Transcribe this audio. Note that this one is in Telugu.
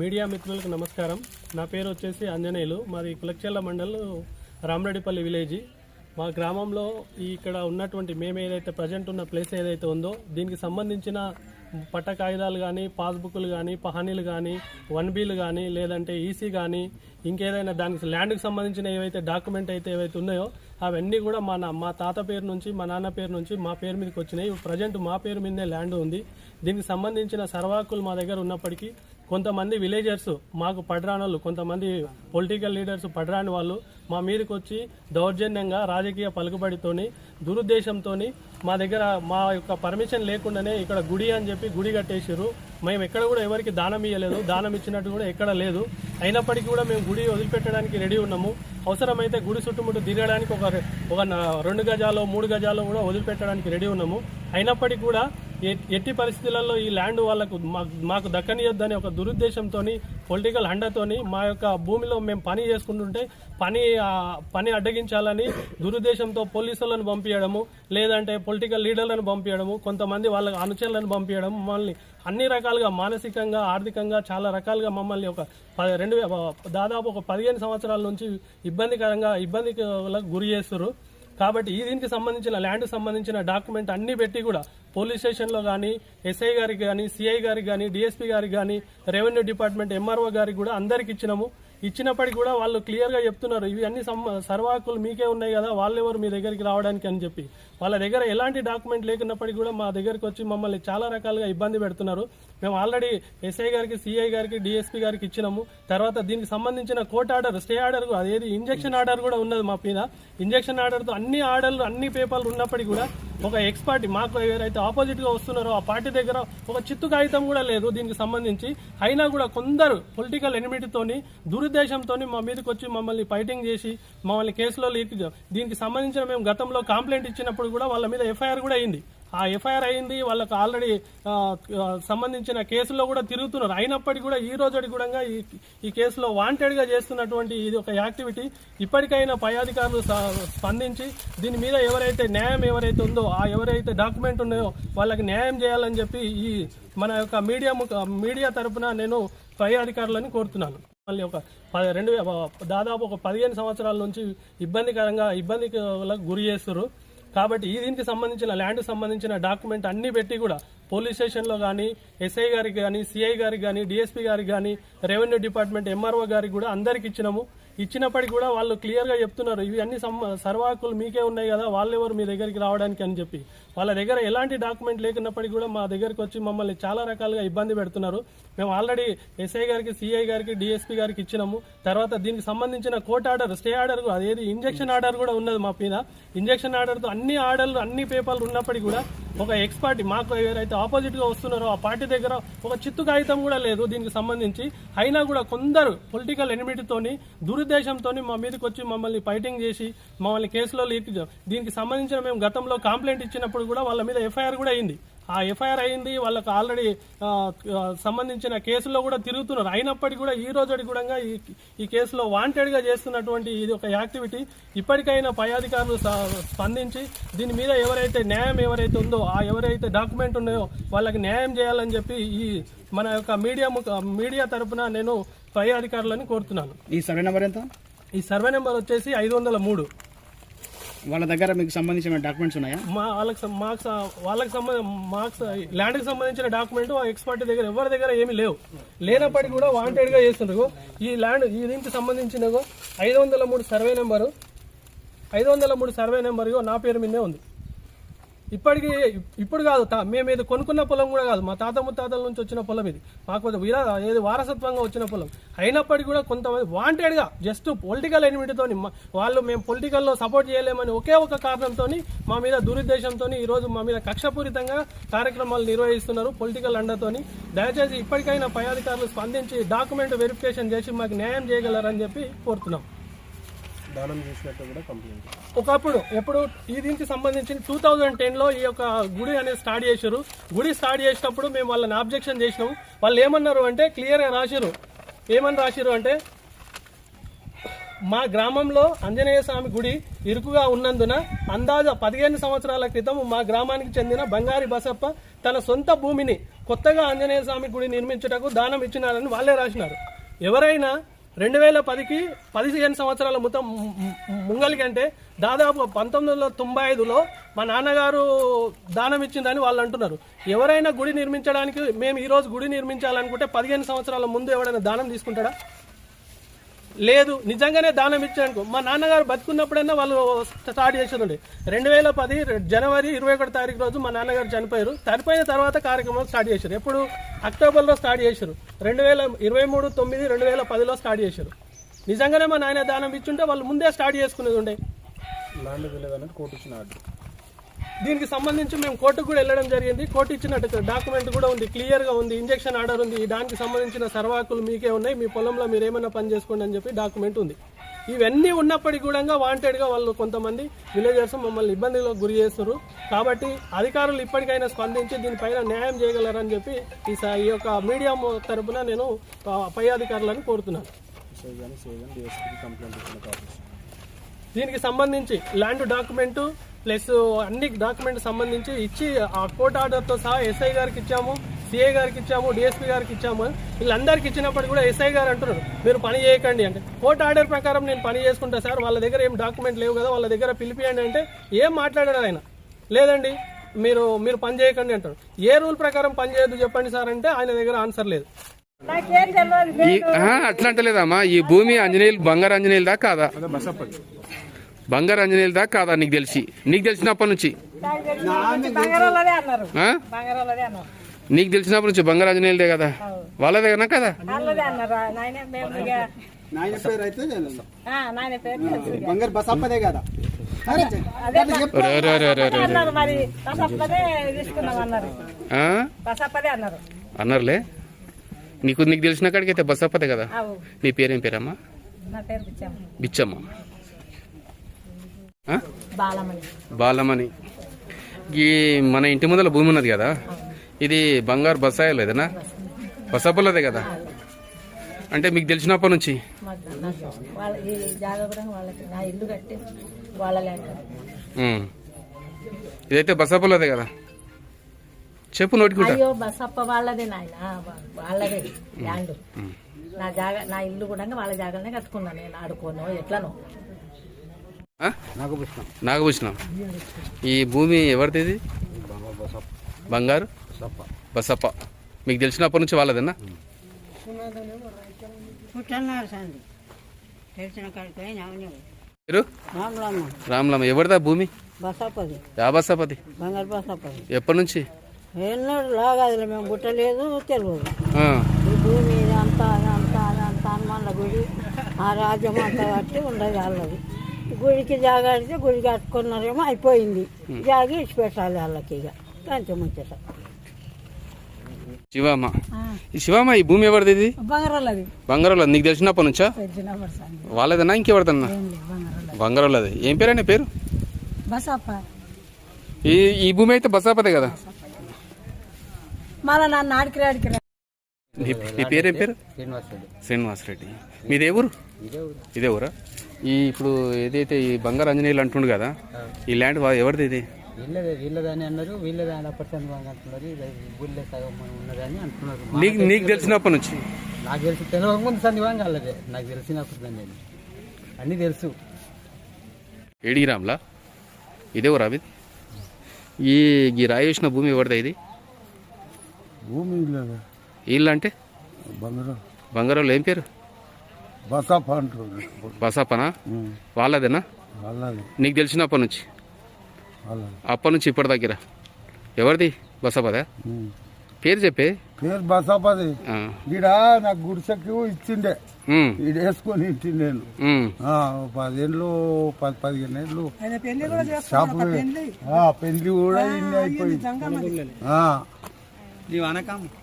మీడియా మిత్రులకు నమస్కారం. నా పేరు వచ్చేసి ఆంజనేయులు. మాది కులక్చెల్ల మండల్ రామరెడ్డిపల్లి విలేజ్. మా గ్రామంలో ఇక్కడ ఉన్నటువంటి మేము ఏదైతే ప్రజెంట్ ఉన్న ప్లేస్ ఏదైతే ఉందో దీనికి సంబంధించిన పట్ట కాగితాలు కానీ పాస్బుక్లు కానీ పహానీలు కానీ వన్ బీలు కానీ లేదంటే ఈసీ కానీ ఇంకేదైనా దానికి ల్యాండ్కి సంబంధించిన ఏవైతే డాక్యుమెంట్ అయితే ఏవైతే ఉన్నాయో అవన్నీ కూడా మా నా- మా తాత పేరు నుంచి మా నాన్న పేరు నుంచి మా పేరు మీదకి వచ్చినాయి. ప్రజెంట్ మా పేరు మీదనే ల్యాండ్ ఉంది. దీనికి సంబంధించిన సర్వాకులు మా దగ్గర ఉన్నప్పటికీ కొంతమంది విలేజర్స్ మాకు పడరాని వాళ్ళు కొంతమంది పొలిటికల్ లీడర్స్ పడరాని వాళ్ళు మా మీదకి వచ్చి దౌర్జన్యంగా రాజకీయ పలుకుబడితోని దురుద్దేశంతోని మా దగ్గర మా యొక్క పర్మిషన్ లేకుండానే ఇక్కడ గుడి అని చెప్పి గుడి కట్టేసారు మేము ఎక్కడ కూడా ఎవరికి దానం ఇవ్వలేదు దానం ఇచ్చినట్టు కూడా ఎక్కడ లేదు. అయినప్పటికీ కూడా మేము గుడి వదిలిపెట్టడానికి రెడీ ఉన్నాము. అవసరమైతే గుడి చుట్టుముట్టు తిరగడానికి ఒక ఒక రెండు గజాలు మూడు గజాలు కూడా వదిలిపెట్టడానికి రెడీ ఉన్నాము. అయినప్పటికీ కూడా ఎట్టి పరిస్థితులలో ఈ ల్యాండ్ వాళ్ళకు మాకు దక్కనియొద్దని ఒక దురుద్దేశంతో పొలిటికల్ హండతోని మా యొక్క భూమిలో మేము పని చేసుకుంటుంటే పని పని అడ్డగించాలని దురుద్దేశంతో పోలీసులను పంపించడము లేదంటే పొలిటికల్ లీడర్లను పంపించడము కొంతమంది వాళ్ళ అనుచరులను పంపించడం మమ్మల్ని అన్ని రకాలుగా మానసికంగా ఆర్థికంగా చాలా రకాలుగా మమ్మల్ని ఒక రెండు దాదాపు ఒక పదిహేను సంవత్సరాల నుంచి ఇబ్బందికరంగా ఇబ్బందికి గురి చేస్తున్నారు కాబట్టి ఈ దీనికి సంబంధించిన ల్యాండ్ సంబంధించిన డాక్యుమెంట్ అన్ని పెట్టి కూడా పోలీస్ స్టేషన్లో కానీ ఎస్ఐ గారికి కానీ సిఐ గారికి కానీ డిఎస్పీ గారికి కానీ రెవెన్యూ డిపార్ట్మెంట్ ఎంఆర్ఓ గారికి కూడా అందరికి ఇచ్చినాము. ఇచ్చినప్పటికీ కూడా వాళ్ళు క్లియర్గా చెప్తున్నారు ఇవి అన్ని సర్వాకులు మీకే ఉన్నాయి కదా వాళ్ళెవరు మీ దగ్గరికి రావడానికి అని చెప్పి. వాళ్ళ దగ్గర ఎలాంటి డాక్యుమెంట్ లేకున్నప్పటికీ కూడా మా దగ్గరికి వచ్చి మమ్మల్ని చాలా రకాలుగా ఇబ్బంది పెడుతున్నారు. మేము ఆల్రెడీ ఎస్ఐ గారికి సిఐ గారికి డిఎస్పీ గారికి ఇచ్చినాము. తర్వాత దీనికి సంబంధించిన కోర్ట్ ఆర్డర్ స్టే ఆర్డర్ అదేది ఇంజక్షన్ ఆర్డర్ కూడా ఉన్నది మా మీద. ఇంజక్షన్ ఆర్డర్తో అన్ని ఆర్డర్లు అన్ని పేపర్లు ఉన్నప్పటికీ కూడా ఒక ఎక్స్పర్ట్ మాకు ఎవరైతే ఆపోజిట్గా వస్తున్నారో ఆ పార్టీ దగ్గర ఒక చిత్తు కాగితం కూడా లేదు దీనికి సంబంధించి. అయినా కూడా కొందరు పొలిటికల్ ఎనిమిటీతోని దురుద్దేశంతో మా మీదకి వచ్చి మమ్మల్ని ఫైటింగ్ చేసి మమ్మల్ని కేసులో లీక్ దీనికి సంబంధించిన మేము గతంలో కంప్లైంట్ ఇచ్చినప్పుడు కూడా వాళ్ళ మీద ఎఫ్ఐఆర్ కూడా అయింది. ఆ ఎఫ్ఐఆర్ అయింది వాళ్ళకు ఆల్రెడీ సంబంధించిన కేసులో కూడా తిరుగుతున్నారు. అయినప్పటికీ కూడా ఈ రోజు కూడా ఈ ఈ కేసులో వాంటెడ్గా చేస్తున్నటువంటి ఇది ఒక యాక్టివిటీ ఇప్పటికైనా పై అధికారులు స్పందించి దీని మీద ఎవరైతే న్యాయం ఎవరైతే ఉందో ఆ ఎవరైతే డాక్యుమెంట్ ఉన్నాయో వాళ్ళకి న్యాయం చేయాలని చెప్పి ఈ మన యొక్క మీడియా మీడియా తరపున నేను పై అధికారులని కోరుతున్నాను. మళ్ళీ ఒక రెండు దాదాపు ఒక పదిహేను సంవత్సరాల నుంచి ఇబ్బందికరంగా ఇబ్బందికి గురి చేస్తారు కాబట్టి ఈ దీనికి సంబంధించిన ల్యాండ్ సంబంధించిన డాక్యుమెంట్ అన్ని పెట్టి కూడా పోలీస్ స్టేషన్లో కానీ ఎస్ఐ గారికి కానీ సిఐ గారికి కానీ డిఎస్పీ గారికి కానీ రెవెన్యూ డిపార్ట్మెంట్ ఎంఆర్ఓ గారికి కూడా అందరికి ఇచ్చినాము. ఇచ్చినప్పటికీ కూడా వాళ్ళు క్లియర్గా చెప్తున్నారు ఇవి అన్ని సర్వాకులు మీకే ఉన్నాయి కదా వాళ్ళెవరు మీ దగ్గరికి రావడానికి అని చెప్పి. వాళ్ళ దగ్గర ఎలాంటి డాక్యుమెంట్ లేకున్నప్పటికీ కూడా మా దగ్గరికి వచ్చి మమ్మల్ని చాలా రకాలుగా ఇబ్బంది పెడుతున్నారు. మేము ఆల్రెడీ ఎస్ఐ గారికి సిఐ గారికి డిఎస్పీ గారికి ఇచ్చినాము. తర్వాత దీనికి సంబంధించిన కోర్ట్ ఆర్డర్ స్టే ఆర్డర్ అదేది ఇంజక్షన్ ఆర్డర్ కూడా ఉన్నది మా మీద. ఇంజక్షన్ ఆర్డర్తో అన్ని ఆర్డర్లు అన్ని పేపర్లు ఉన్నప్పటికీ కూడా ఒక ఎక్స్ పార్టీ మాకు ఎవరైతే ఆపోజిట్గా వస్తున్నారో ఆ పార్టీ దగ్గర ఒక చిత్తు కాగితం కూడా లేదు దీనికి సంబంధించి. అయినా కూడా కొందరు పొలిటికల్ ఎనిమిటీతోని దురుద్దేశంతో మా మీదకి వచ్చి మమ్మల్ని ఫైటింగ్ చేసి మమ్మల్ని కేసులో లీక్ చే- దీనికి సంబంధించిన మేము గతంలో కంప్లైంట్ ఇచ్చినప్పుడు కూడా వాళ్ళ మీద ఎఫ్ఐఆర్ కూడా అయింది. ఆ ఎఫ్ఐఆర్ అయింది వాళ్ళకి ఆల్రెడీ సంబంధించిన కేసుల్లో కూడా తిరుగుతున్నారు. అయినప్పటికీ కూడా ఈ రోజు కూడా ఈ ఈ కేసులో వాంటెడ్గా చేస్తున్నటువంటి ఇది ఒక యాక్టివిటీ. ఇప్పటికైనా పై అధికారులు స్పందించి దీని మీద ఎవరైతే న్యాయం ఎవరైతే ఉందో ఆ ఎవరైతే డాక్యుమెంట్ ఉన్నాయో వాళ్ళకి న్యాయం చేయాలని చెప్పి ఈ మన యొక్క మీడియా ముఖ- మీడియా తరపున నేను పై అధికారులని కోరుతున్నాను. ఈ సర్వే నెంబర్ ఎంత? ఈ సర్వే నెంబర్ వచ్చేసి ఐదు వందల మూడు. వాళ్ళ దగ్గర మీకు సంబంధించిన డాక్యుమెంట్స్ ఉన్నాయా? మా వాళ్ళకి సం- మాకు స- వాళ్ళకి సంబంధించి మాకు స- ల్యాండ్కి సంబంధించిన డాక్యుమెంట్ ఆ ఎక్స్పర్ట్ దగ్గర ఎవరి దగ్గర ఏమీ లేవు. లేనప్పటికీ కూడా వాంటెడ్గా చేస్తున్నారు ఈ ల్యాండ్ ఈ దీనికి సంబంధించిన ఐదు వందల మూడు సర్వే నెంబరు ఐదు వందల మూడు సర్వే నెంబర్ నా పేరు మీదే ఉంది. ఇప్పటికీ ఇప్పుడు కాదు తా- మేము ఇది కొనుక్కున్న పొలం కూడా కాదు. మా తాత ముత్తాతల నుంచి వచ్చిన పొలం ఇది. మాకు ఇలా ఏది వారసత్వంగా వచ్చిన పొలం. అయినప్పటికీ కూడా కొంతమంది వాంటెడ్గా జస్ట్ పొలిటికల్ ఎనిమిటీతో వాళ్ళు మేము పొలిటికల్లో సపోర్ట్ చేయలేమని ఒకే ఒక కారణంతో మా మీద దురుద్దేశంతో ఈరోజు మా మీద కక్షపూరితంగా కార్యక్రమాలు నిర్వహిస్తున్నారు పొలిటికల్ అండతోని దయచేసి ఇప్పటికైనా పై అధికారులు స్పందించి డాక్యుమెంట్ వెరిఫికేషన్ చేసి మాకు న్యాయం చేయగలరని చెప్పి కోరుతున్నాం. దానం చేసినట్టు కూడా కంప్లైంట్ ఒకప్పుడు ఎప్పుడు ఈ దీనికి సంబంధించి టూ థౌజండ్ టెన్లో ఈ యొక్క గుడి అనేది స్టార్ట్ చేశారు. గుడి స్టార్ట్ చేసినప్పుడు మేము వాళ్ళని ఆబ్జెక్షన్ చేసినాం వాళ్ళు ఏమన్నారు అంటే క్లియర్గా రాశారు. ఏమని రాశారు అంటే మా గ్రామంలో ఆంజనేయ స్వామి గుడి ఇరుకుగా ఉన్నందున అందాజ పదిహేను సంవత్సరాల క్రితం మా గ్రామానికి చెందిన బంగారి బసప్ప తన సొంత భూమిని కొత్తగా ఆంజనేయ స్వామి గుడి నిర్మించుటకు దానం ఇచ్చినారని వాళ్ళే రాసినారు. ఎవరైనా రెండు వేల పదికి పదిహేను సంవత్సరాల మొత్తం ముంగలి కంటే దాదాపు పంతొమ్మిది వందల తొంభై ఐదులో మా నాన్నగారు దానం ఇచ్చిందని వాళ్ళు అంటున్నారు. ఎవరైనా గుడి నిర్మించడానికి మేము ఈరోజు గుడి నిర్మించాలనుకుంటే పదిహేను సంవత్సరాల ముందు ఎవరైనా దానం తీసుకుంటాడా? లేదు నిజంగానే దానం ఇచ్చానుకో మా నాన్నగారు బతుకున్నప్పుడైనా వాళ్ళు స్టార్ట్ చేసేదండి రెండు వేల పది జనవరి ఇరవై ఒకటి తారీఖు రోజు మా నాన్నగారు చనిపోయారు. చనిపోయిన తర్వాత కార్యక్రమం స్టార్ట్ చేశారు. ఎప్పుడు? అక్టోబర్లో స్టార్ట్ చేశారు. రెండు వేల ఇరవై మూడు తొమ్మిది రెండు వేల పదిలో స్టార్ట్ చేశారు. నిజంగానే మా నాయన దానం ఇచ్చుంటే వాళ్ళు ముందే స్టార్ట్ చేసుకునేది ఉండే. ల్యాండ్ కోర్టు ఇచ్చిన ఆర్డర్. దీనికి సంబంధించి మేము కోర్టుకు కూడా వెళ్ళడం జరిగింది. కోర్టు ఇచ్చినట్టు డాక్యుమెంట్ కూడా ఉంది. క్లియర్గా ఉంది. ఇంజెక్షన్ ఆర్డర్ ఉంది. దానికి సంబంధించిన సర్వాకులు మీకే ఉన్నాయి. మీ పొలంలో మీరు ఏమైనా పని చేసుకోండి అని చెప్పి డాక్యుమెంట్ ఉంది. ఇవన్నీ ఉన్నప్పటికీ కూడా వాంటెడ్గా వాళ్ళు కొంతమంది విలేజర్స్ మమ్మల్ని ఇబ్బందులకు గురి చేస్తారు కాబట్టి అధికారులు ఇప్పటికైనా స్పందించి దీనిపైన న్యాయం చేయగలరని చెప్పి ఈ స- ఈ యొక్క మీడియా తరపున నేను పై అధికారులను కోరుతున్నాను. కంప్లైంట్ దీనికి సంబంధించి ల్యాండ్ డాక్యుమెంటు ప్లస్ అన్ని డాక్యుమెంట్ సంబంధించి ఇచ్చి ఆ కోర్ట్ ఆర్డర్తో సహా ఎస్ఐ గారికి ఇచ్చాము సిఐ గారికి ఇచ్చాము డిఎస్పీ గారికి ఇచ్చాము. వీళ్ళందరికి ఇచ్చినప్పుడు కూడా ఎస్ఐ గారు అంటున్నారు మీరు పని చేయకండి అంటే. కోర్టు ఆర్డర్ ప్రకారం నేను పని చేసుకుంటా సార్ వాళ్ళ దగ్గర ఏం డాక్యుమెంట్ లేవు కదా వాళ్ళ దగ్గర పిలిపియండి అంటే ఏం మాట్లాడారు ఆయన? లేదండి మీరు మీరు పని చేయకండి అంటారు. ఏ రూల్ ప్రకారం పని చేయొద్దు చెప్పండి సార్ అంటే ఆయన దగ్గర ఆన్సర్ లేదు. అట్లా అంటలేదమ్మా ఈ భూమి ఆంజనేయులు బంగారు ఆంజనేయులు దాకా కాదా? బంగారు ఆంజనేయులు దాకా కాదా నీకు తెలిసి? నీకు తెలిసినప్పటి నుంచి. నాకు తెలిసినప్పటి నుంచి బంగారాలదే అన్నారు. ఆ? బంగారాలదే అన్నారు. నీకు తెలిసినప్పటి నుంచి బంగారు ఆంజనేయులదే కదా? వాళ్ళదేనా కదా అన్నారులే. నీకు నీకు తెలిసిన కాడికైతే బస్ అప్పదే కదా? నీ పేరేం పేరమ్మా? బిచ్చమ్మ? బాలమణి. ఈ మన ఇంటి ముందర భూమి ఉన్నది కదా? ఇది బంగారు బసాయలు ఏదన్నా బసప్పలదే కదా? అంటే మీకు తెలిసినప్పటి నుంచి. ఇదైతే బసప్పలదే కదా? చెప్పు నోటికుంటా. అయ్యో బసప్ప వాళ్ళదే నాయన. వాళ్ళదే. ల్యాండ్ నా జాగా నా ఇల్లు కూడా వాళ్ళ జాగానే కట్టుకున్నాను నేను. ఆడుకోను ఎట్లనో. నాగభూషణం. ఈ భూమి ఎవరిది? ఇది బంగారు? బసప్ప. మీకు తెలిసినప్పటి నుంచి వాళ్ళదేనా? మీరు? రాములమ్మ. ఎవరిదా భూమి? బసపది యా బసప్పది. బంగారు బసపది ఎప్పటి నుంచి? ఎన్నోడు లాగాదులే మేము పుట్టలేదు తెలియదు. ఆ, ఈ భూమి ఇదంతా అదంతా అదంతా హనుమాన్ల గుడి ఆ రాజ్యం అంతా కట్టి ఉండదు వాళ్ళది. గుడికి జాగా అడిగితే గుడి కట్టుకున్నారేమో అయిపోయింది. జాగి ఇచ్చి పెట్టాలి వాళ్ళకి ఇక. అంతే ముచ్చట. శివమ్మ. ఈ శివమ్మ ఈ భూమి ఎవరిది ఇది? బంగారాలది. బంగారంలో నీకు తెలిసినప్పటి నుంచా? వాళ్ళదేనా? ఇంకెవరిదన్నా? బంగారంలోది. ఏం పేరైనా పేరు? బసప్ప ఈ ఈ భూమి అయితే బసాపదే కదా? మళ్ళా నన్ను ఆడికి ఆడికి నీ నీ పేరేం పేరు? శ్రీనివాస్ రెడ్డి. మీదే ఊరు? ఇదే ఊరా? ఈ ఇప్పుడు ఏదైతే ఈ బంగారు ఆంజనేయులు అంటుండు కదా ఈ ల్యాండ్ వా- ఎవరిది ఇది? వీళ్ళదే వీళ్ళదని అన్నారు వీళ్ళదని అప్పటి అంటున్నారు ఇది ఊళ్ళో సగం ఉన్నదని అంటున్నారు. నీకు నీకు తెలిసినప్పటి నుంచి? నాకు తెలిసి తెలియక ముందు సందివాంగా వాళ్ళదే నాకు తెలిసినప్పుడు దాన్ని నేను. అన్నీ తెలుసు. ఏడి రామ్లా? ఇదే ఊరా ఇది ఈ ఈ రాయి వేసిన భూమి ఎవరిదా ఇది? భూమి లేదు వీళ్ళు అంటే బంగారం. బంగారంలో ఏం పేరు? బసాప అంటారు. బసాపనా? వాళ్ళదేనా? వాళ్ళది. నీకు తెలిసినప్పటి నుంచి? వాళ్ళది. అప్పటి నుంచి ఇప్పటి దగ్గర. ఎవరిది? బసాపదా. పేరు చెప్పే. పేరు బసాపది. ఈడ నాకు గుడిసెక్కి ఇచ్చిండే. ఈడ వేసుకొని ఇంటి నేను. పదేళ్ళు పది పదిహేను ఏళ్ళు. షాపు పెళ్ళి. కూడా ఇన్ని అయిపోయింది ఆ.